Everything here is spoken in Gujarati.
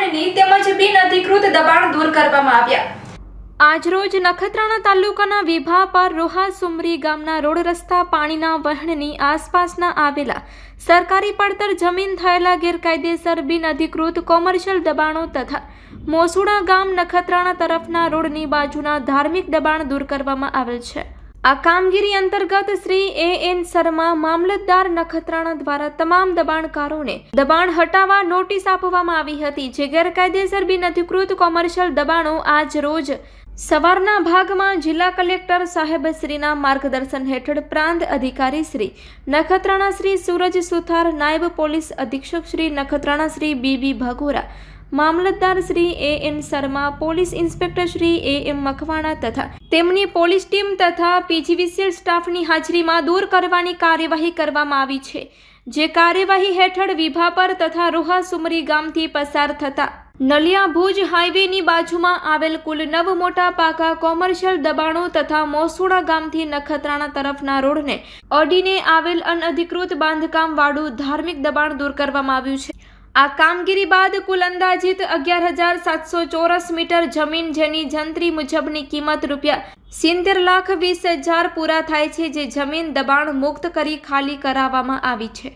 દબાણની તેમજ બિન અધિકૃત દબાણ દૂર કરવામાં આવ્યા. આજરોજ નખત્રાણા તાલુકાના વિભા પર રોહા સુમરી ગામના રોડ રસ્તા પાણીના વહેણની આસપાસના આવેલા સરકારી પડતર જમીન થયેલા ગેરકાયદેસર બિન અધિકૃત કોમર્શિયલ દબાણો તથા મોસુડા ગામ નખત્રાણા તરફના રોડની બાજુના ધાર્મિક દબાણ દૂર કરવામાં આવેલ છે. આ કામગીરી અંતર્ગત શ્રી એ એન શર્મા મામલતદાર નખત્રાણા દ્વારા તમામ દબાણકારોને દબાણ હટાવવા નોટિસ આપવામાં આવી હતી, જે ગેરકાયદેસર બિન અધિકૃત કોમર્શિયલ દબાણો આજ રોજ સવારના ભાગમાં જિલ્લા કલેક્ટર સાહેબશ્રીના માર્ગદર્શન હેઠળ પ્રાંત અધિકારી શ્રી નખત્રાણા શ્રી સૂરજ સુથાર, નાયબ પોલીસ અધિક્ષક Shri Nakhatrana Shri B B Bhagora Mamlatdar Shri A N Sharma, police inspector Shri A M Makwana તથા તેમની પોલીસ ટીમ તથા પીજીવીસીએલ સ્ટાફની હાજરીમાં દૂર કરવાની કાર્યવાહી કરવામાં આવી છે. જે કાર્યવાહી હેઠળ વિભાપર તથા રોહા સુમરી ગામથી પસાર થતા નલિયા ભુજ હાઈવેની બાજુમાં આવેલ કુલ નવ મોટા પાકા કોમર્શિયલ દબાણો તથા મોસુડા ગામથી નખત્રાણા તરફના રોડને અડીને આવેલ અનઅધિકૃત બાંધકામ વાળું ધાર્મિક દબાણ દૂર કરવામાં આવ્યું છે. આ કામગીરી બાદ કુલ અંદાજિત અગિયાર હજાર સાતસો ચોરસ મીટર જમીન જેની જંત્રી મુજબની કિંમત રૂપિયા સિત્તેર લાખ વીસ હજાર પૂરા થાય છે, જે જમીન દબાણ મુક્ત કરી ખાલી કરાવવામાં આવી છે.